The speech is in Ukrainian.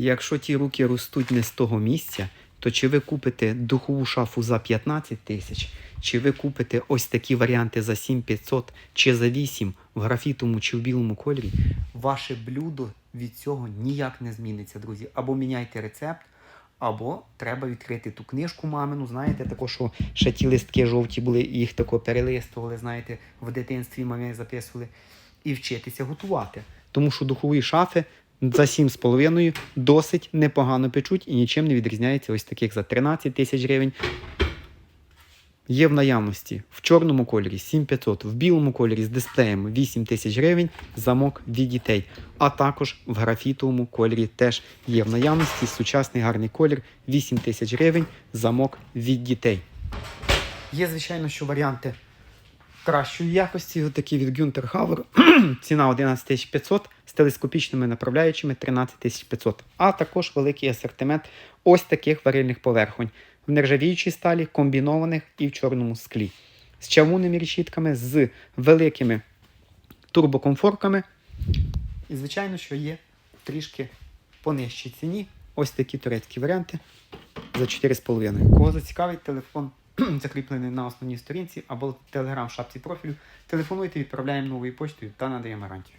Якщо ті руки ростуть не з того місця, то чи ви купите духову шафу за 15 тисяч, чи ви купите ось такі варіанти за 7500 чи за 8 в графітовому чи в білому кольорі, ваше блюдо від цього ніяк не зміниться, друзі. Або міняйте рецепт, або треба відкрити ту книжку мамину, знаєте, тако, що ще ті листки жовті були, їх тако перелистували, знаєте, в дитинстві мамі записували, і вчитися готувати. Тому що духові шафи за 7,5 досить непогано печуть і нічим не відрізняється ось таких за 13 тисяч гривень. Є в наявності в чорному кольорі 7500, в білому кольорі з дисплеєм 8 тисяч гривень, замок від дітей. А також в графітовому кольорі теж є в наявності сучасний гарний колір 8 тисяч гривень, замок від дітей. Є, звичайно, що варіанти кращої якості, такі від Günther Hauer. Ціна 11 500 з телескопічними направляючими 13 500. А також великий асортимент ось таких варильних поверхонь в нержавіючій сталі, комбінованих і в чорному склі. З чавунними решітками, з великими турбокомфорками. І, звичайно, що є трішки по нижчій ціні. Ось такі турецькі варіанти за 4,5. Кого зацікавить, телефон закріплений на основній сторінці або телеграм-шапці профілю. Телефонуйте, відправляємо новою почтою та надаємо гарантію.